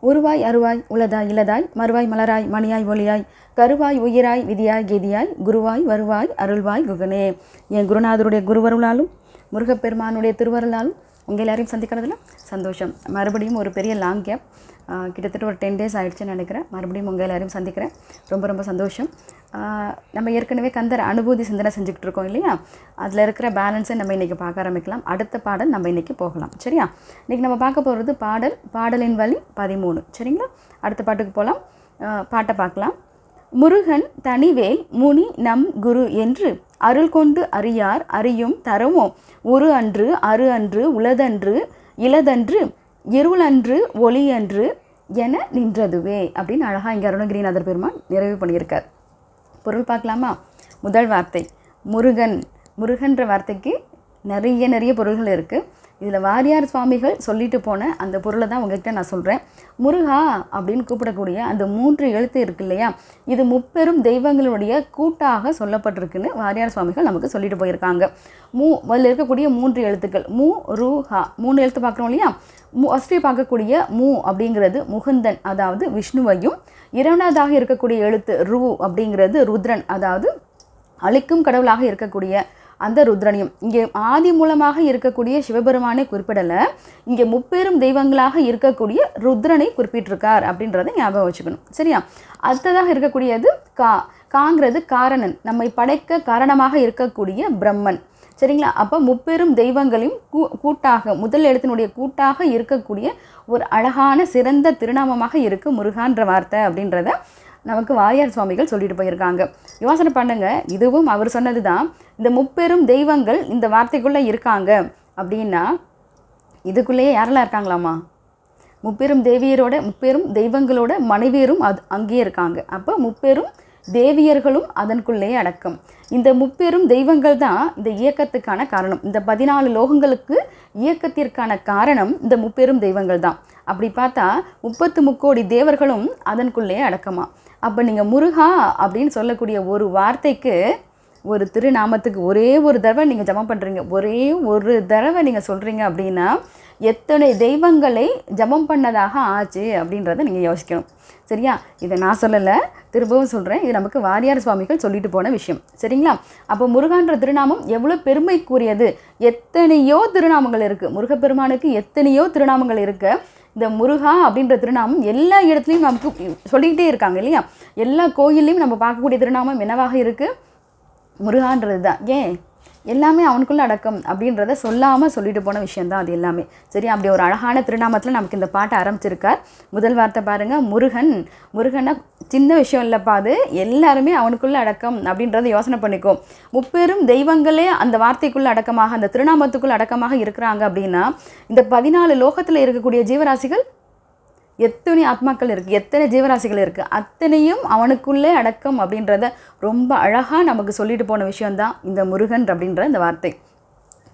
உருவாய் அருவாய் உளதாய் இலதாய் மறுவாய் மலராய் மணியாய் ஒளியாய் கருவாய் உயிராய் விதியாய் கெதியாய் குருவாய் வருவாய் அருள்வாய் குகனே. என் குருநாதருடைய குருவருளாலும் முருகப்பெருமானுடைய திருவருளாலும் உங்கள் எல்லாரையும் சந்திக்கிறதுல சந்தோஷம். மறுபடியும் ஒரு பெரிய லாங் கேப் கிட்டத்தட்ட ஒரு டென் டேஸ் ஆயிடுச்சுன்னு நினைக்கிறேன். மறுபடியும் உங்கள் எல்லாரையும் சந்திக்கிறேன். ரொம்ப ரொம்ப சந்தோஷம். நம்ம ஏற்கனவே கந்தர் அனுபூதி சிந்தனை செஞ்சுக்கிட்டு இருக்கோம் இல்லையா? அதில் இருக்கிற பேலன்ஸை நம்ம இன்றைக்கி பார்க்க ஆரம்பிக்கலாம். அடுத்த பாடல் நம்ம இன்றைக்கி போகலாம். சரியா? இன்றைக்கி நம்ம பார்க்க போகிறது பாடல் பாடலின் வழி பதிமூணு. சரிங்களா? அடுத்த பாட்டுக்கு போகலாம் பாட்டை பார்க்கலாம். முருகன் தனிவேல் முனி நம் குரு என்று அருள் கொண்டு அறியார் அறியும் தரமோ? ஒரு அன்று அரு அன்று உளதன்று இளதன்று இருளன்று ஒளியன்று என நின்றதுவே அப்படின்னு அழகாக இங்கே அருணகிரிநாதர் பெருமான் நிறைவு பண்ணியிருக்கார். பொருள் பார்க்கலாமா? முதல் வார்த்தை முருகன். முருகன்ற வார்த்தைக்கு நிறைய நிறைய பொருள்கள் இருக்குது இதில் வாரியார் சுவாமிகள் சொல்லிட்டு போன அந்த பொருளை தான் உங்ககிட்ட நான் சொல்கிறேன் முருகா அப்படின்னு கூப்பிடக்கூடிய அந்த மூன்று எழுத்து இருக்கு இல்லையா? இது முப்பெரும் தெய்வங்களுடைய கூட்டாக சொல்லப்பட்டிருக்குன்னு வாரியார் சுவாமிகள் நமக்கு சொல்லிட்டு போயிருக்காங்க. மூ அதில் இருக்கக்கூடிய மூன்று எழுத்துக்கள். மூ ரூஹா ஹா. மூணு எழுத்து பார்க்குறோம் இல்லையா? மூ ஃபஸ்ட்டு பார்க்கக்கூடிய மூ அப்படிங்கிறது முகுந்தன் அதாவது விஷ்ணுவையும். இரண்டாவதாக இருக்கக்கூடிய எழுத்து ரூ அப்படிங்கிறது ருத்ரன் அதாவது அழிக்கும் கடவுளாக இருக்கக்கூடிய அந்த ருத்ரனையும். இங்கே ஆதி மூலமாக இருக்கக்கூடிய சிவபெருமானை குறிப்பிடலை. இங்கே முப்பெரும் தெய்வங்களாக இருக்கக்கூடிய ருத்ரனை குறிப்பிட்டிருக்கார் அப்படின்றத ஞாபகம் வச்சுக்கணும். சரியா? அடுத்ததாக இருக்கக்கூடியது கா காங்கிறது காரணன். நம்மை படைக்க காரணமாக இருக்கக்கூடிய பிரம்மன். சரிங்களா? அப்போ முப்பெரும் தெய்வங்களையும் கூ கூட்டாக முதல் எழுத்தினுடைய கூட்டாக இருக்கக்கூடிய ஒரு அழகான சிறந்த திருநாமமாக இருக்குது முருகான்ற வார்த்தை அப்படின்றத நமக்கு வாரியார் சுவாமிகள் சொல்லிட்டு போயிருக்காங்க. யோசனை பண்ணுங்க. இதுவும் அவர் சொன்னது தான் இந்த முப்பெரும் தெய்வங்கள் இந்த வார்த்தைக்குள்ளே இருக்காங்க. அப்படின்னா இதுக்குள்ளேயே யாரெல்லாம் இருக்காங்களாமா முப்பெரும் தேவியரோட முப்பெரும் தெய்வங்களோட மனைவியரும் அது அங்கேயே இருக்காங்க. அப்போ முப்பெரும் தேவியர்களும் அதன்குள்ளேயே அடக்கம். இந்த முப்பெரும் தெய்வங்கள் தான் இந்த இயக்கத்துக்கான காரணம். இந்த பதினாலு லோகங்களுக்கு இயக்கத்திற்கான காரணம் இந்த முப்பெரும் தெய்வங்கள் தான். அப்படி பார்த்தா முப்பத்து முக்கோடி தேவர்களும் அதன்குள்ளேயே அடக்கமா? அப்போ நீங்கள் முருகா அப்படின்னு சொல்லக்கூடிய ஒரு வார்த்தைக்கு ஒரு திருநாமத்துக்கு ஒரே ஒரு தடவை நீங்கள் ஜபம் பண்ணுறீங்க ஒரே ஒரு தடவை நீங்கள் சொல்கிறீங்க அப்படின்னா எத்தனை தெய்வங்களை ஜபம் பண்ணதாக ஆச்சு அப்படின்றத நீங்கள் யோசிக்கணும். சரியா? இதை நான் சொல்லலை. திரும்பவும் சொல்கிறேன் இது நமக்கு வாரியார் சுவாமிகள் சொல்லிட்டு போன விஷயம். சரிங்களா? அப்போ முருகான்ற திருநாமம் எவ்வளோ பெருமைக்குரியது? எத்தனையோ திருநாமங்கள் இருக்குது முருகப்பெருமானுக்கு எத்தனையோ திருநாமங்கள் இருக்குது இந்த முருகா அப்படின்ற திருநாமம் எல்லா இடத்துலையும் நமக்கு சொல்லிக்கிட்டே இருக்காங்க இல்லையா? எல்லா கோயில்லையும் நம்ம பார்க்கக்கூடிய திருநாமம் என்னவாக இருக்குது முருகான்றது தான் ஏன்? எல்லாமே அவனுக்குள்ள அடக்கம் அப்படின்றத சொல்லாமல் சொல்லிட்டு போன விஷயந்தான் அது எல்லாமே. சரி அப்படி ஒரு அழகான திருநாமத்தில் நமக்கு இந்த பாட்டை ஆரம்பிச்சிருக்கார். முதல் வார்த்தை பாருங்கள் முருகன். முருகனை சின்ன விஷயம் இல்லைப்பா அது. எல்லாருமே அவனுக்குள்ள அடக்கம் அப்படின்றத யோசனை பண்ணிக்கோ முப்பெரும் தெய்வங்களே அந்த வார்த்தைக்குள்ள அடக்கமாக அந்த திருநாமத்துக்குள்ள அடக்கமாக இருக்கிறாங்க அப்படின்னா இந்த பதினாலு லோகத்தில் இருக்கக்கூடிய ஜீவராசிகள் எத்தனை ஆத்மாக்கள் இருக்குது எத்தனை ஜீவராசிகள் இருக்குது அத்தனையும் அவனுக்குள்ளே அடக்கம் அப்படின்றத ரொம்ப அழகாக நமக்கு சொல்லிட்டு போன விஷயந்தான் இந்த முருகன் அப்படின்ற இந்த வார்த்தை.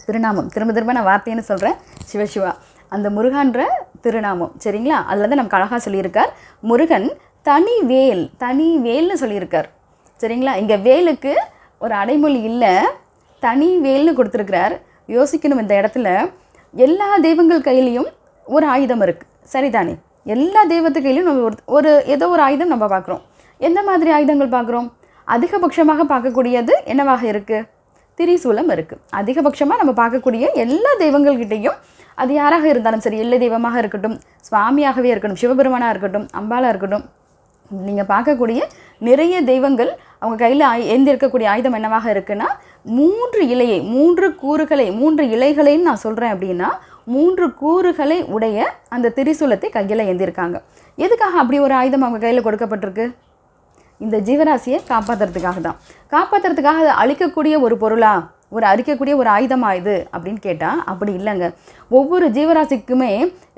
திருநாமம். திரும்ப திரும்ப நான் வார்த்தைன்னு சொல்கிறேன் சிவசிவா அந்த முருகன்ற திருநாமம். சரிங்களா? அதில் தான் நமக்கு அழகாக சொல்லியிருக்கார். முருகன் தனி வேல் தனி வேல்னு சொல்லியிருக்கார். சரிங்களா? இங்கே வேலுக்கு ஒரு அடைமொழி இல்லை. தனி வேல்னு கொடுத்துருக்கிறார். யோசிக்கணும் இந்த இடத்துல. எல்லா தெய்வங்கள் கையிலையும் ஒரு ஆயுதம் இருக்குது சரிதானே? எல்லா தெய்வத்து கையிலும் நம்ம ஒரு ஒரு ஏதோ ஒரு ஆயுதம் நம்ம பார்க்குறோம். எந்த மாதிரி ஆயுதங்கள் பார்க்குறோம்? அதிகபட்சமாக பார்க்கக்கூடியது என்னவாக இருக்குது திரிசூலம் இருக்குது அதிகபட்சமாக நம்ம பார்க்கக்கூடிய எல்லா தெய்வங்கள்கிட்டையும் அது யாராக இருந்தாலும் சரி எல்லை தெய்வமாக இருக்கட்டும் சுவாமியாகவே இருக்கட்டும் சிவபெருமானாக இருக்கட்டும் அம்பாலாக இருக்கட்டும் நீங்கள் பார்க்கக்கூடிய நிறைய தெய்வங்கள் அவங்க கையில் ஏந்திருக்கக்கூடிய ஆயுதம் என்னவாக இருக்குன்னா மூன்று இலையை மூன்று கூறுகளை மூன்று இலைகளைன்னு நான் சொல்கிறேன் அப்படின்னா மூன்று கூறுகளை உடைய அந்த திரிசூலத்தை கையில் ஏந்திருக்காங்க. எதுக்காக அப்படி ஒரு ஆயுதம் அவங்க கையில் கொடுக்கப்பட்டிருக்கு? இந்த ஜீவராசியை காப்பாற்றுறதுக்காக தான் காப்பாற்றுறதுக்காக அதை அழிக்கக்கூடிய ஒரு பொருளா? ஒரு அரிக்கக்கூடிய ஒரு ஆயுதமா இது? அப்படின்னு கேட்டால் அப்படி இல்லைங்க. ஒவ்வொரு ஜீவராசிக்குமே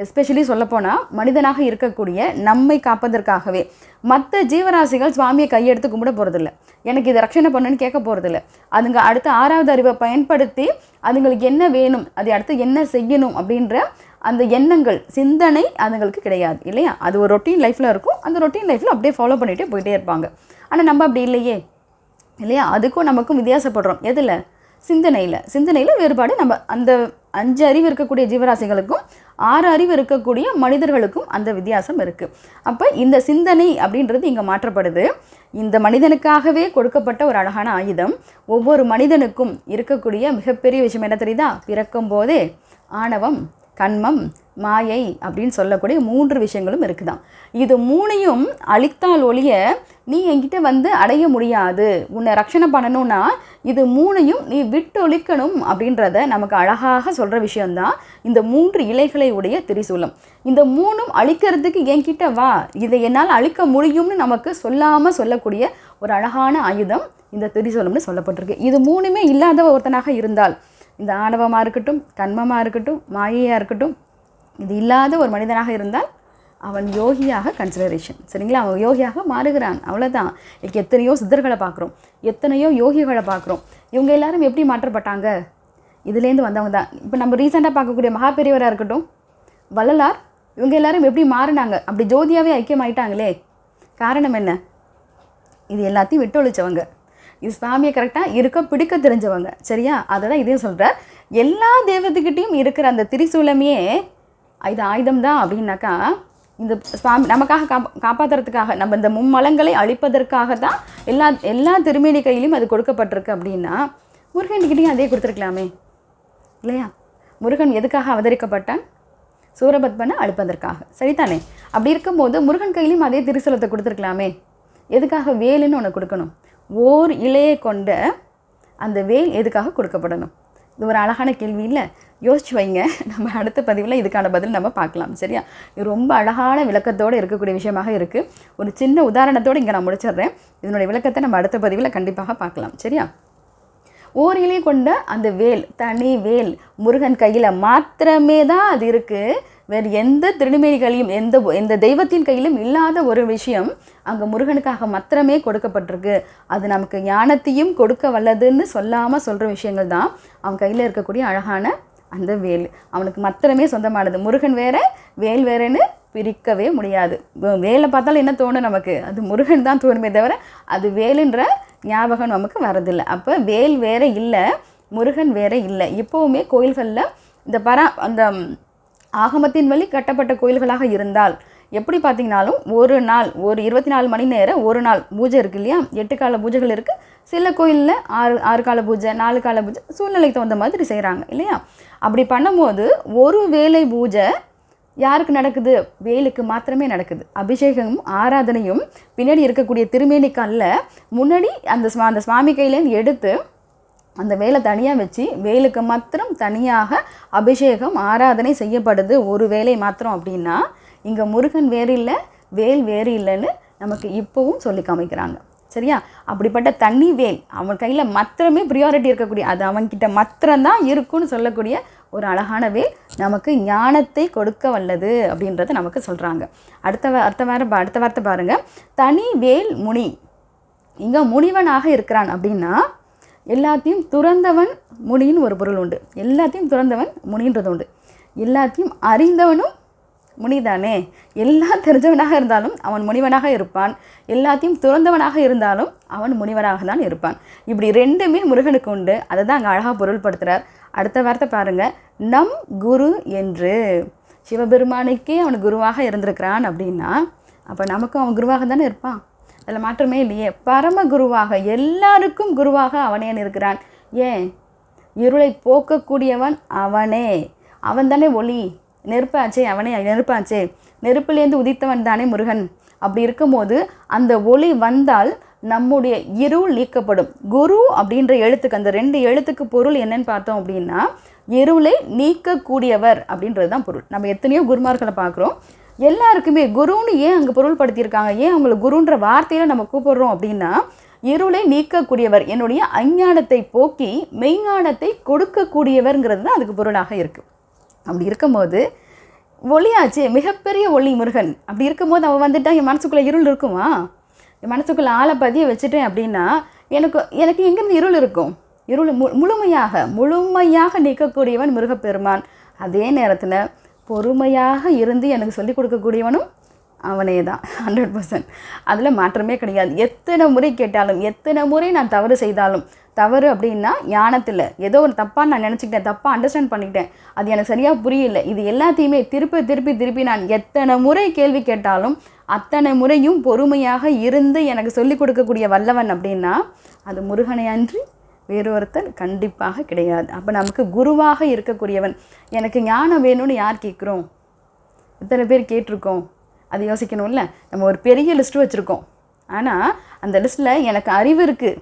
எஸ்பெஷலி சொல்லப்போனால் மனிதனாக இருக்கக்கூடிய நம்மை காப்பதற்காகவே மற்ற ஜீவராசிகள் சுவாமியை கையெடுத்து கும்பிட போகிறதில்ல எனக்கு இதை ரட்சணை பண்ணுன்னு கேட்க போகிறதில்ல அதுங்க அடுத்த ஆறாவது அறிவை பயன்படுத்தி அதுங்களுக்கு என்ன வேணும் அது அடுத்து என்ன செய்யணும்? அப்படின்ற அந்த எண்ணங்கள் சிந்தனை அதுங்களுக்கு கிடையாது இல்லையா? அது ஒரு ரொட்டீன் லைஃப்பில் இருக்கும். அந்த ரொட்டீன் லைஃப்பில் அப்படியே ஃபாலோ பண்ணிகிட்டே போயிட்டே இருப்பாங்க. ஆனால் நம்ம அப்படி இல்லையே இல்லையா? அதுக்கும் நமக்கும் வித்தியாசப்படுறோம். எதில்? சிந்தனையில். சிந்தனையில் வேறுபாடு நம்ம அந்த அஞ்சு அறிவு இருக்கக்கூடிய ஜீவராசிகளுக்கும் ஆறு அறிவு இருக்கக்கூடிய மனிதர்களுக்கும் அந்த வித்தியாசம் இருக்குது அப்போ இந்த சிந்தனை அப்படின்றது இங்கே மாற்றப்படுது. இந்த மனிதனுக்காகவே கொடுக்கப்பட்ட ஒரு அழகான ஆயுதம். ஒவ்வொரு மனிதனுக்கும் இருக்கக்கூடிய மிகப்பெரிய விஷயம் என்ன தெரியுதா? பிறக்கும் போதே ஆணவம் கண்மம் மாயை அப்படின்னு சொல்லக்கூடிய மூன்று விஷயங்களும் இருக்குதான் இது மூணையும் அழித்தால் ஒழிய நீ என்கிட்ட வந்து அடைய முடியாது. உன்னை ரட்சணை பண்ணணும்னா இது மூணையும் நீ விட்டொழிக்கணும் அப்படின்றத நமக்கு அழகாக சொல்கிற விஷயம்தான் இந்த மூன்று இலைகளை உடைய திரிசூலம். இந்த மூணும் அழிக்கிறதுக்கு என்கிட்ட வா. இதை என்னால் அழிக்க முடியும்னு நமக்கு சொல்லாமல் சொல்லக்கூடிய ஒரு அழகான ஆயுதம் இந்த திரிசூலம்னு சொல்லப்பட்டிருக்கு. இது மூணுமே இல்லாத ஒருத்தனாக இருந்தால் இந்த ஆணவமாக இருக்கட்டும் கண்மமாக இருக்கட்டும் மாயையாக இருக்கட்டும் இது இல்லாத ஒரு மனிதனாக இருந்தால் அவன் யோகியாக கன்சிடரேஷன் சரிங்களா? அவன் யோகியாக மாறுகிறான். அவ்வளோதான் இன்னைக்கு எத்தனையோ சித்தர்களை பார்க்குறோம். எத்தனையோ யோகிகளை பார்க்குறோம். இவங்க எல்லாரும் எப்படி மாற்றப்பட்டாங்க? இதுலேருந்து வந்தவங்க தான். இப்போ நம்ம ரீசெண்டாக பார்க்கக்கூடிய மகாபெரியவராக இருக்கட்டும் வள்ளலார் இவங்க எல்லாரும் எப்படி மாறினாங்க? அப்படி ஜோதியாகவே ஐக்கியமாயிட்டாங்களே. காரணம் என்ன? இது எல்லாத்தையும் விட்டு இஸ்லாமிய இது சாமியை கரெக்டாக இருக்க பிடிக்க தெரிஞ்சவங்க. சரியா? அதை தான் இதையும் சொல்கிறார் எல்லா தெய்வத்துக்கிட்டேயும் இருக்கிற அந்த திரிசூலமே இது ஆயுதம் தான் அப்படின்னாக்கா இந்த சுவாமி நமக்காக காப்பா காப்பாற்றுறதுக்காக நம்ம இந்த மும்மலங்களை அழிப்பதற்காக தான் எல்லா எல்லா திருமேனி கையிலையும் அது கொடுக்கப்பட்டிருக்கு அப்படின்னா முருகன்கிட்டையும் அதே கொடுத்துருக்கலாமே. இல்லையா? முருகன் எதுக்காக அவதரிக்கப்பட்டான்? சூரபத்மனை அழிப்பதற்காக. சரிதானே? அப்படி இருக்கும்போது முருகன் கையிலையும் அதே திருசலத்தை கொடுத்துருக்கலாமே. எதுக்காக? வேலுன்னு ஒன்று கொடுக்கணும். ஓர் இலையை கொண்ட அந்த வேல் எதுக்காக கொடுக்கப்படணும்? இது ஒரு அழகான கேள்வி இல்லை? யோசிச்சு வைங்க. நம்ம அடுத்த பதிவில் இதுக்கான பதில் நம்ம பார்க்கலாம். சரியா? இது ரொம்ப அழகான விளக்கத்தோடு இருக்கக்கூடிய விஷயமாக இருக்குது ஒரு சின்ன உதாரணத்தோடு இங்கே நான் முடிச்சிடுறேன். இதனுடைய விளக்கத்தை நம்ம அடுத்த பதிவில் கண்டிப்பாக பார்க்கலாம். சரியா? ஓரிலே கொண்ட அந்த வேல் தனி வேல் முருகன் கையில் மாத்திரமே தான் அது இருக்குது வேறு எந்த திருநெல்வேலிகளையும் எந்த எந்த தெய்வத்தின் கையிலும் இல்லாத ஒரு விஷயம் அங்கே முருகனுக்காக மாத்திரமே கொடுக்கப்பட்டிருக்கு. அது நமக்கு ஞானத்தையும் கொடுக்க வல்லதுன்னு சொல்லாமல் சொல்கிற விஷயங்கள் தான் அவன் கையில் இருக்கக்கூடிய அழகான அந்த வேல். அவனுக்கு மாத்திரமே சொந்தமானது. முருகன் வேற வேல் வேறேன்னு பிரிக்கவே முடியாது. வேலை பார்த்தாலும் என்ன தோணும் நமக்கு? அது முருகன் தான் தோணுமே தவிர அது வேலுன்ற ஞாபகம் நமக்கு வரதில்லை அப்போ வேல் வேற இல்லை முருகன் வேற இல்லை. இப்போவுமே கோயில்களில் இந்த பரா அந்த ஆகமத்தின் வழி கட்டப்பட்ட கோயில்களாக இருந்தால் எப்படி பார்த்தீங்கனாலும் ஒரு நாள் ஒரு இருபத்தி நாலு மணி நேரம் ஒரு நாள் பூஜை இருக்குது இல்லையா? எட்டு கால பூஜைகள் இருக்குது சில கோயிலில் ஆறு ஆறு கால பூஜை நாலு கால பூஜை சூழ்நிலைக்கு தகுந்த மாதிரி செய்கிறாங்க இல்லையா? அப்படி பண்ணும்போது ஒரு வேலை பூஜை யாருக்கு நடக்குது? வேலுக்கு மாத்திரமே நடக்குது. அபிஷேகமும் ஆராதனையும் பின்னாடி இருக்கக்கூடிய திருமேனிக்கல்ல முன்னாடி அந்த அந்த சுவாமி கையிலேருந்து எடுத்து அந்த வேலை தனியாக வச்சு வேலுக்கு மாத்திரம் தனியாக அபிஷேகம் ஆராதனை செய்யப்படுது ஒரு வேலை மாத்திரம் அப்படின்னா இங்கே முருகன் வேறு இல்லை வேல் வேறு இல்லைன்னு நமக்கு இப்போவும் சொல்லி காமிக்கிறாங்க. சரியா? அப்படிப்பட்ட தண்ணி வேல் அவன் கையில் மாத்திரமே ப்ரியாரிட்டி இருக்கக்கூடிய அது அவன்கிட்ட மாத்திரம்தான் இருக்குன்னு சொல்லக்கூடிய ஒரு அழகான வேல் நமக்கு ஞானத்தை கொடுக்க வல்லது அப்படின்றத நமக்கு சொல்கிறாங்க அடுத்த அடுத்த வாரம் அடுத்த வார்த்தை பாருங்கள் தனி வேல் முனி. இங்கே முனிவனாக இருக்கிறான் அப்படின்னா எல்லாத்தையும் துறந்தவன் முனின்னு ஒரு பொருள் உண்டு. எல்லாத்தையும் துறந்தவன் முனின்றது உண்டு. எல்லாத்தையும் அறிந்தவனும் முனிதானே. எல்லாம் தெரிஞ்சவனாக இருந்தாலும் அவன் முனிவனாக இருப்பான். எல்லாத்தையும் துறந்தவனாக இருந்தாலும் அவன் முனிவனாக தான் இருப்பான். இப்படி ரெண்டுமே முருகனுக்கு உண்டு. அதை தான் அங்கே அழகாக பொருள்படுத்துகிறார் அடுத்த வார்த்தை பாருங்க. நம் குரு என்று. சிவபெருமானுக்கே அவன் குருவாக இருந்திருக்கிறான் அப்படின்னா அப்போ நமக்கும் அவன் குருவாக தானே இருப்பான்? அதில் மாற்றமே இல்லையே. பரம குருவாக எல்லாருக்கும் குருவாக அவனே இருக்கிறான் ஏன்? இருளை போக்கக்கூடியவன் அவனே. அவன் தானே ஒளி. நெருப்பாச்சே அவனே நெருப்பாச்சே. நெருப்பிலேருந்து உதித்தவன் தானே முருகன். அப்படி இருக்கும்போது அந்த ஒளி வந்தால் நம்முடைய இருள் நீக்கப்படும். குரு அப்படின்ற எழுத்துக்கு அந்த ரெண்டு எழுத்துக்கு பொருள் என்னன்னு பார்த்தோம் அப்படின்னா இருளை நீக்கக்கூடியவர் அப்படின்றது தான் பொருள். நம்ம எத்தனையோ குருமார்களை பார்க்குறோம். எல்லாருக்குமே குருன்னு ஏன் அங்கே பொருள்படுத்தியிருக்காங்க? ஏன் அவங்களை குருன்ற வார்த்தையில் நம்ம கூப்பிடுறோம் அப்படின்னா இருளை நீக்கக்கூடியவர் என்னுடைய அஞ்ஞானத்தை போக்கி மெய்ஞானத்தை கொடுக்கக்கூடியவர்ங்கிறது தான் அதுக்கு பொருளாக இருக்குது அப்படி இருக்கும்போது ஒளியாச்சு மிகப்பெரிய ஒளி முருகன். அப்படி இருக்கும்போது அவன் வந்துட்டா என் மனசுக்குள்ளே இருள் இருக்குமா? என் மனசுக்குள்ளே ஆளை பதிய வச்சுட்டேன் அப்படின்னா எனக்கு எனக்கு எங்கேருந்து இருள் இருக்கும்? இருள் மு முழுமையாக முழுமையாக நீக்கக்கூடியவன் முருகப்பெருமான். அதே நேரத்தில் பொறுமையாக இருந்து எனக்கு சொல்லிக் கொடுக்கக்கூடியவனும் அவனே தான் ஹண்ட்ரட் பர்சன்ட் அதில் மாற்றமே கிடையாது. எத்தனை முறை கேட்டாலும் எத்தனை முறை நான் தவறு செய்தாலும் தவறு அப்படின்னா ஞானத்தில். ஏதோ ஒரு தப்பாக நான் நினச்சிக்கிட்டேன் தப்பாக அண்டர்ஸ்டாண்ட் பண்ணிக்கிட்டேன். அது எனக்கு சரியாக புரியல. இது எல்லாத்தையுமே திருப்பி திருப்பி திருப்பி நான் எத்தனை முறை கேள்வி கேட்டாலும் அத்தனை முறையும் பொறுமையாக இருந்து எனக்கு சொல்லிக் கொடுக்கக்கூடிய வல்லவன் அப்படின்னா அது முருகனை அன்றி வேறொருத்தர் கண்டிப்பாக கிடையாது. அப்போ நமக்கு குருவாக இருக்கக்கூடியவன் எனக்கு ஞானம் வேணும்னு யார் கேட்குறோம்? இத்தனை பேர் கேட்டிருக்கோம்? அது யோசிக்கணும்ல. நம்ம ஒரு பெரிய லிஸ்ட்டு வச்சுருக்கோம். ஆனால் அந்த லிஸ்ட்டில் எனக்கு அறிவு இருக்குது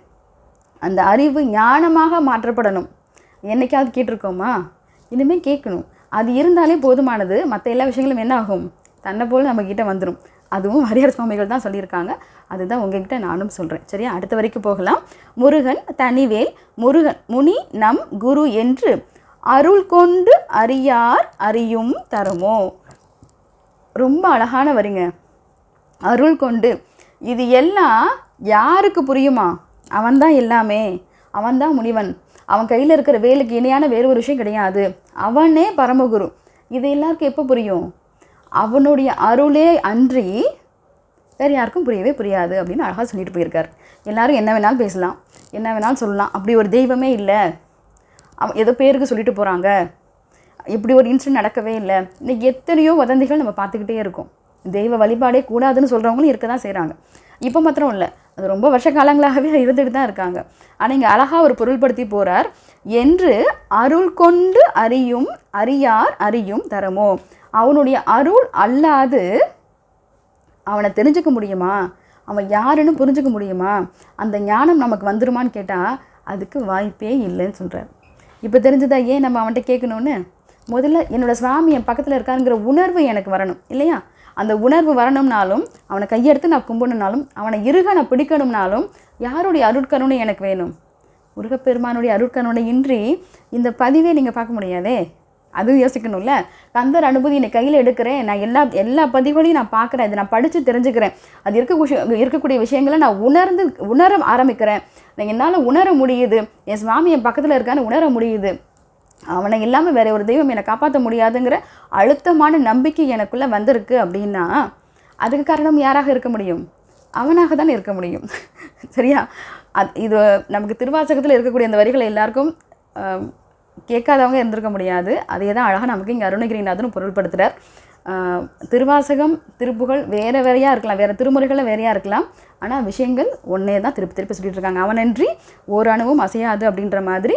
அந்த அறிவு ஞானமாக மாற்றப்படணும். என்னைக்காவது கேட்டிருக்கோமா? இனிமேல் கேட்கணும். அது இருந்தாலே போதுமானது. மற்ற எல்லா விஷயங்களும் என்ன ஆகும் தன்னை போல் நம்மக்கிட்ட வந்துடும் அதுவும் ஹரிஹர சுவாமிகள் தான் சொல்லியிருக்காங்க. அதுதான் உங்ககிட்ட நானும் சொல்கிறேன் சரியா? அடுத்த வரைக்கும் போகலாம். முருகன் தனிவேல் முருகன் முனி நம் குரு என்று அருள் கொண்டு அறியார் அறியும் தருமோ? ரொம்ப அழகான வரிங்க. அருள் கொண்டு. இது எல்லாம் யாருக்கு புரியுமா? அவன்தான் எல்லாமே. அவன்தான் முனிவன். அவன் கையில் இருக்கிற வேலுக்கு இணையான வேறு ஒரு விஷயம் கிடையாது. அவனே பரமகுரு. இது எல்லாருக்கும் எப்போ புரியும்? அவனுடைய அருளே அன்றி வேறு யாருக்கும் புரியவே புரியாது அப்படின்னு அழகாக சொல்லிட்டு போயிருக்கார். எல்லாரும் என்ன வேணாலும் பேசலாம் என்ன வேணாலும் சொல்லலாம். அப்படி ஒரு தெய்வமே இல்லை. அவன் ஏதோ பேருக்கு சொல்லிட்டு போகிறாங்க இப்படி ஒரு இன்சிடென்ட் நடக்கவே இல்லை. இன்றைக்கி எத்தனையோ வதந்திகள் நம்ம பார்த்துக்கிட்டே இருக்கோம். தெய்வ வழிபாடே கூடாதுன்னு சொல்கிறவங்களும் இருக்க தான் செய்கிறாங்க இப்போ மாத்திரம் இல்லை. அது ரொம்ப வருஷ காலங்களாகவே இருந்துட்டு தான் இருக்காங்க. ஆனால் இங்கே அழகாக ஒரு பொருள்படுத்தி போகிறார் என்று அருள் கொண்டு அறியும் அறியார் அறியும் தரமோ? அவனுடைய அருள் அல்லாது அவனை தெரிஞ்சுக்க முடியுமா? அவன் யாருன்னு புரிஞ்சுக்க முடியுமா? அந்த ஞானம் நமக்கு வந்துருமான்னு கேட்டால் அதுக்கு வாய்ப்பே இல்லைன்னு சொல்கிறார் இப்போ தெரிஞ்சதா ஏன் நம்ம அவன்கிட்ட கேட்கணுன்னு முதல்ல என்னோடய சுவாமி என் பக்கத்தில் இருக்காருங்கிற உணர்வு எனக்கு வரணும் இல்லையா? அந்த உணர்வு வரணும்னாலும் அவனை கையெடுத்து நான் கும்பிடணும்னாலும் அவனை இருக நான் பிடிக்கணும்னாலும் யாருடைய அருட்கருணை எனக்கு வேணும்? முருகப்பெருமானுடைய அருட்கருணை இன்றி இந்த பதிவே நீங்கள் பார்க்க முடியாதே? அதுவும் யோசிக்கணும்ல? கந்தர் அனுபூதி என்னை கையில் எடுக்கிறேன். நான் எல்லா எல்லா பதிவுகளையும் நான் பார்க்குறேன். இதை நான் படித்து தெரிஞ்சுக்கிறேன். அது இருக்க இருக்கக்கூடிய விஷயங்களை நான் உணர்ந்து உணர ஆரம்பிக்கிறேன். என்னால் உணர முடியுது. என் சுவாமி என் பக்கத்தில் இருக்கான்னு உணர முடியுது. அவனை இல்லாமல் வேற ஒரு தெய்வம் என்னை காப்பாற்ற முடியாதுங்கிற அழுத்தமான நம்பிக்கை எனக்குள்ளே வந்திருக்கு அப்படின்னா அதுக்கு காரணம் யாராக இருக்க முடியும்? அவனாக தான் இருக்க முடியும். சரியா? அது இது நமக்கு திருவாசகத்தில் இருக்கக்கூடிய அந்த வரிகளை எல்லாருக்கும் கேட்காதவங்க இருந்திருக்க முடியாது. அதே தான் அழகாக நமக்கு இங்கே அருணகிரிநாதனும் பொருள்படுத்துகிறார் திருவாசகம் திருப்புகழ் வேறு வேறையாக இருக்கலாம். வேறு திருமுறைகளில் வேறையாக இருக்கலாம். ஆனால் விஷயங்கள் ஒன்றே தான் திருப்பி திருப்பி சொல்லிட்டு இருக்காங்க. அவனன்றி ஓர் அணுவும் அசையாது அப்படின்ற மாதிரி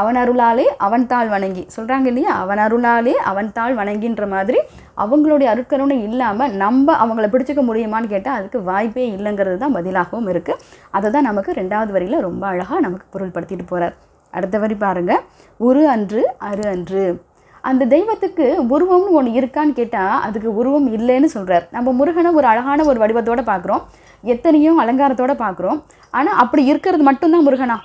அவன் அருளாலே அவன் தாள் வணங்கி சொல்கிறாங்க இல்லையா? அவன் அருளாலே அவன் தாள் வணங்கின்ற மாதிரி அவங்களுடைய அருட்கருணை இல்லாமல் நம்ம அவங்கள பிடிச்சிக்க முடியுமான்னு கேட்டால் அதுக்கு வாய்ப்பே இல்லைங்கிறது தான் பதிலாகவும் இருக்குது அதை தான் நமக்கு ரெண்டாவது வரியில் ரொம்ப அழகாக நமக்கு பொருள்படுத்திட்டு போகிறார் அடுத்த வரி பாருங்கள் உரு அன்று அரு அன்று. அந்த தெய்வத்துக்கு உருவம்னு ஒன்று இருக்கான்னு கேட்டால் அதுக்கு உருவம் இல்லைன்னு சொல்கிறார் நம்ம முருகனை ஒரு அழகான ஒரு வடிவத்தோடு பார்க்குறோம் எத்தனையோ அலங்காரத்தோடு பார்க்குறோம் ஆனால் அப்படி இருக்கிறது மட்டும்தான் முருகனா?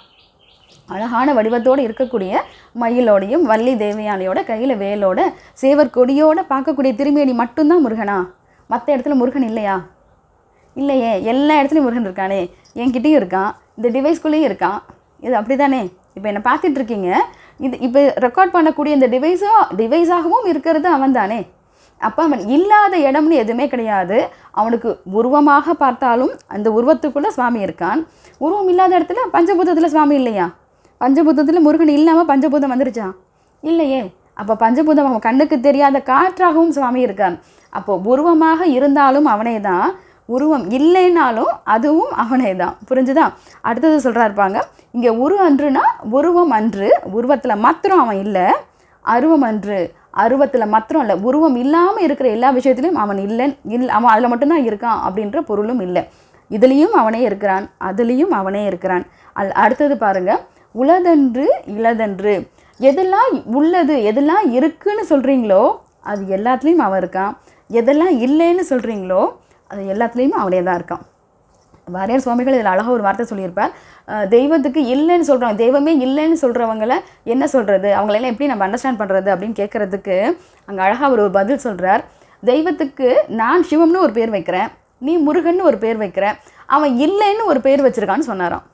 அழகான வடிவத்தோடு இருக்கக்கூடிய மயிலோடையும் வள்ளி தேவயானையோட கையில் வேலோட சேவர் கொடியோட பார்க்கக்கூடிய திருமேனி மட்டும்தான் முருகனா? மற்ற இடத்துல முருகன் இல்லையா? இல்லையே. எல்லா இடத்துலையும் முருகன் இருக்கானே. என்கிட்டயும் இருக்கான். இந்த டிவைஸ்குள்ளேயும் இருக்கான். இது அப்படி தானே இப்போ என்னை பார்த்துட்டு இருக்கீங்க இது இப்போ ரெக்கார்ட் பண்ணக்கூடிய இந்த டிவைஸோ டிவைஸாகவும் இருக்கிறது அவன் தானே. அப்போ அவன் இல்லாத இடம்னு எதுவுமே கிடையாது. அவனுக்கு உருவமாக பார்த்தாலும் அந்த உருவத்துக்குள்ளே சுவாமி இருக்கான். உருவம் இல்லாத இடத்துல பஞ்சபூதத்தில் சுவாமி இல்லையா? பஞ்சபூதத்தில் முருகன் இல்லாமல் பஞ்சபூதம் வந்துருச்சா? இல்லையே. அப்போ பஞ்சபூதம் அவன் கண்ணுக்கு தெரியாத காற்றாகவும் சுவாமி இருக்கான். அப்போது உருவமாக இருந்தாலும் அவனே தான் உருவம் இல்லைனாலும் அதுவும் அவனே தான் புரிஞ்சுதா? அடுத்தது சொல்கிறாருப்பாங்க இங்கே உரு அன்றுனா உருவம் அன்று உருவத்தில் மாத்திரம் அவன் இல்லை அருவம் அன்று அருவத்தில் மாத்திரம் இல்லை. உருவம் இல்லாமல் இருக்கிற எல்லா விஷயத்துலையும் அவன் இல்லை இல்லை அவன் அதில் மட்டும்தான் இருக்கான் அப்படின்ற பொருளும் இல்லை. இதுலேயும் அவனே இருக்கிறான் அதுலேயும் அவனே இருக்கிறான். அல் அடுத்தது பாருங்க. உளதன்று இளதன்று. எதெல்லாம் உள்ளது எதெல்லாம் இருக்குன்னு சொல்கிறீங்களோ அது எல்லாத்துலேயும் அவன் இருக்கான். எதெல்லாம் இல்லைன்னு சொல்கிறீங்களோ அது எல்லாத்துலேயும் அவனே தான் இருக்கான். வாரியார் சுவாமிகள் இதில் அழகாக ஒரு வார்த்தை சொல்லியிருப்பார். தெய்வத்துக்கு இல்லைன்னு சொல்கிறவங்க தெய்வமே இல்லைன்னு சொல்கிறவங்கள என்ன சொல்கிறது அவங்களெல்லாம் எப்படி நம்ம அண்டர்ஸ்டாண்ட் பண்ணுறது அப்படின்னு கேட்குறதுக்கு அங்கே அழகாக அவர் ஒரு பதில் சொல்கிறார் தெய்வத்துக்கு நான் சிவம்னு ஒரு பேர் வைக்கிறேன் நீ முருகன்னு ஒரு பேர் வைக்கிற அவன் இல்லைன்னு ஒரு பேர் வச்சுருக்கான்னு சொன்னாராம்.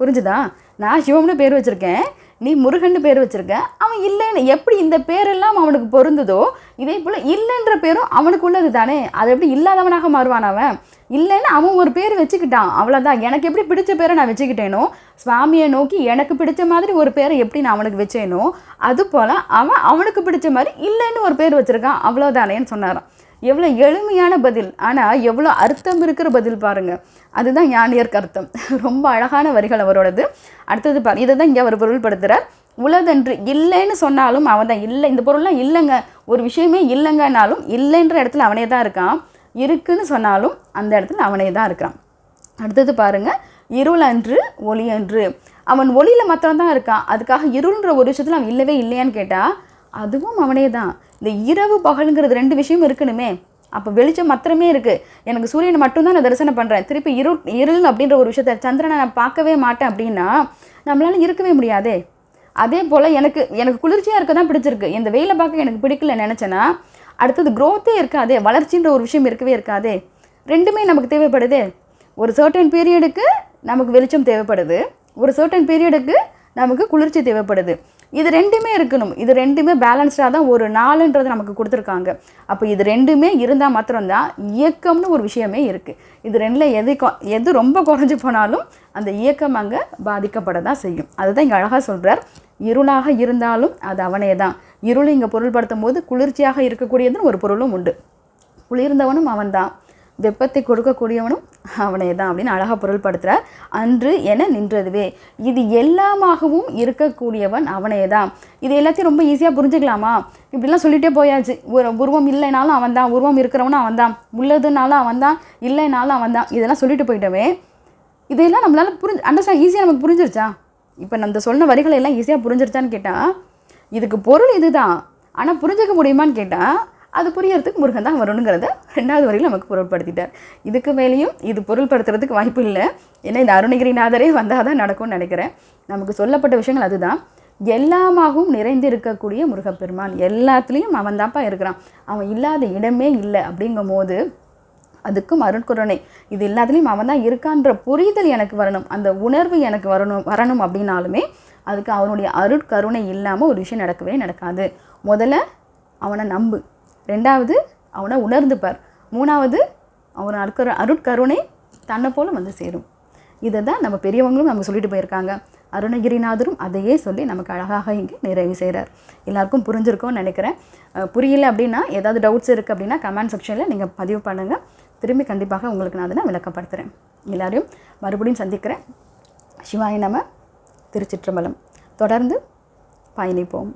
புரிஞ்சுதா? நான் சிவம்னு பேர் வச்சுருக்கேன் நீ முருகன்னு பேர் வச்சுருக்க. அவன் இல்லைன்னு எப்படி இந்த பேரெல்லாம் அவனுக்கு பொருந்துதோ இதே போல் இல்லைன்ற பேரும் அவனுக்கு உள்ளது தானே. அது எப்படி இல்லாதவனாக மாறுவான் அவன்? இல்லைன்னு அவன் ஒரு பேர் வச்சுக்கிட்டான். அவ்வளோதான் எனக்கு எப்படி பிடிச்ச பேரை நான் வச்சுக்கிட்டேனோ சுவாமியை நோக்கி எனக்கு பிடிச்ச மாதிரி ஒரு பேரை எப்படி நான் அவனுக்கு வச்சேனோ அது போல் அவன் அவனுக்கு பிடிச்ச மாதிரி இல்லைன்னு ஒரு பேர் வச்சுருக்கான். அவ்வளோதானேன்னு சொன்னாரான் எவ்வளோ எளிமையான பதில் ஆனால் எவ்வளோ அர்த்தம் இருக்கிற பதில் பாருங்கள் அதுதான் ஞானியர்க்கு அர்த்தம் ரொம்ப அழகான வரிகள் அவரோடது. அடுத்தது பாரு இதை தான் இங்கே அவர் பொருள்படுத்துகிறார் உலகன்று இல்லைன்னு சொன்னாலும் அவன் தான் இல்லை. இந்த பொருள்லாம் இல்லைங்க. ஒரு விஷயமே இல்லைங்கன்னாலும் இல்லைன்ற இடத்துல அவனே தான் இருக்கான். இருக்குன்னு சொன்னாலும் அந்த இடத்துல அவனே தான் இருக்கிறான் அடுத்தது பாருங்க இருள் அன்று ஒளி அன்று அவன் ஒளியில் மாத்திரம்தான் இருக்கான். அதுக்காக இருள்ன்ற ஒரு விஷயத்தில் அவன் இல்லவே இல்லையான்னு கேட்டால் அதுவும் அவனே தான் இந்த இரவு பகலுங்கிறது ரெண்டு விஷயம் இருக்கணுமே. அப்போ வெளிச்சம் மாத்திரமே இருக்குது எனக்கு சூரியனை மட்டும்தான் நான் தரிசனம் பண்ணுறேன் திருப்பி இரு இருள் அப்படின்ற ஒரு விஷயத்த சந்திரனை நான் பார்க்கவே மாட்டேன் அப்படின்னா நம்மளால இருக்கவே முடியாதே. அதே போல் எனக்கு எனக்கு குளிர்ச்சியாக இருக்க தான் பிடிச்சிருக்கு. இந்த வெயிலை பார்க்க எனக்கு பிடிக்கல நினச்சேன்னா அடுத்தது க்ரோத்தே இருக்காதே. வளர்ச்சின்ற ஒரு விஷயம் இருக்கவே இருக்காதே. ரெண்டுமே நமக்கு தேவைப்படுதே. ஒரு சர்டன் பீரியடுக்கு நமக்கு வெளிச்சம் தேவைப்படுது. ஒரு சர்டன் பீரியடுக்கு நமக்கு குளிர்ச்சி தேவைப்படுது. இது ரெண்டுமே இருக்கணும். இது ரெண்டுமே பேலன்ஸ்டாக தான் ஒரு நாளுன்றது நமக்கு கொடுத்துருக்காங்க. அப்போ இது ரெண்டுமே இருந்தால் மாத்திரம்தான் இயக்கம்னு ஒரு விஷயமே இருக்குது இது ரெண்டில் எது கொ- எது ரொம்ப குறைஞ்சி போனாலும் அந்த இயக்கம் அங்கே பாதிக்கப்பட தான் செய்யும். அதுதான் இங்கே அழகாக சொல்கிறார் இருளாக இருந்தாலும் அது அவனே தான் இருள் இங்கே பொருள்படுத்தும் போது குளிர்ச்சியாக இருக்கக்கூடியதுன்னு ஒரு பொருளும் உண்டு. குளிர்ந்தவனும் அவன்தான். வெப்பத்தை கொடுக்கக்கூடியவனும் அவனே தான் அப்படின்னு அழகாக பொருள்படுத்துகிறார் அன்று என நின்றதுவே. இது எல்லாமாகவும் இருக்கக்கூடியவன் அவனே தான் இது எல்லாத்தையும் ரொம்ப ஈஸியாக புரிஞ்சுக்கலாமா? இப்படிலாம் சொல்லிட்டே போயாச்சு. ஒரு உருவம் இல்லைனாலும் அவன் தான் உருவம் இருக்கிறவனும் அவன் தான் உள்ளதுனாலும் அவன் தான் இல்லைனாலும் அவன் தான் இதெல்லாம் சொல்லிட்டு போயிட்டவே இதையெல்லாம் நம்மளால் புரிஞ்சு அண்டர்ஸ்டாண்ட் ஈஸியாக நமக்கு புரிஞ்சிருச்சா? இப்போ நம்ம சொன்ன வரிகளை எல்லாம் ஈஸியாக புரிஞ்சிருச்சான்னு கேட்டால் இதுக்கு பொருள் இதுதான். ஆனால் புரிஞ்சுக்க முடியுமான்னு கேட்டால் அது புரியறதுக்கு முருகன் தான் வரணுங்கிறத ரெண்டாவது வரையில் நமக்கு பொருள்படுத்திட்டார். இதுக்கு மேலேயும் இது பொருள்படுத்துறதுக்கு வாய்ப்பு இல்லை. ஏன்னா இந்த அருணகிரிநாதரே வந்தால் தான் நடக்கும்னு நினைக்கிறேன். நமக்கு சொல்லப்பட்ட விஷயங்கள் அதுதான். எல்லாமாகவும் நிறைந்து இருக்கக்கூடிய முருகப்பெருமான். எல்லாத்துலேயும் அவன் தான்ப்பா இருக்கிறான். அவன் இல்லாத இடமே இல்லை அப்படிங்கும் போது அதுக்கும் அருட்கருணை. இது எல்லாத்துலேயும் அவன் தான் இருக்கான்ற புரிதல் எனக்கு வரணும். அந்த உணர்வு எனக்கு வரணும் வரணும் அப்படின்னாலுமே அதுக்கு அவனுடைய அருட்கருணை இல்லாமல் ஒரு விஷயம் நடக்கவே நடக்காது. முதல்ல அவனை நம்பு. ரெண்டாவது அவனை உணர்ந்துப்பார். மூணாவது அவன் அருட்கரு அருட்கருணை தன்னை போல வந்து சேரும். இதை தான் நம்ம பெரியவங்களும் நமக்கு சொல்லிட்டு போயிருக்காங்க. அருணகிரிநாதரும் அதையே சொல்லி நமக்கு அழகாக இங்கே நிறைவு செய்கிறார் எல்லாருக்கும் புரிஞ்சிருக்கும்னு நினைக்கிறேன். புரியல அப்படின்னா ஏதாவது டவுட்ஸ் இருக்குது அப்படின்னா கமெண்ட் செக்ஷனில் நீங்கள் பதிவு பண்ணுங்கள் திரும்பி கண்டிப்பாக உங்களுக்கு நான் அதை நான் விளக்கப்படுத்துகிறேன் எல்லோரையும் மறுபடியும் சந்திக்கிறேன். சிவாய நம திருச்சிற்றம்பலம். தொடர்ந்து பயணிப்போம்.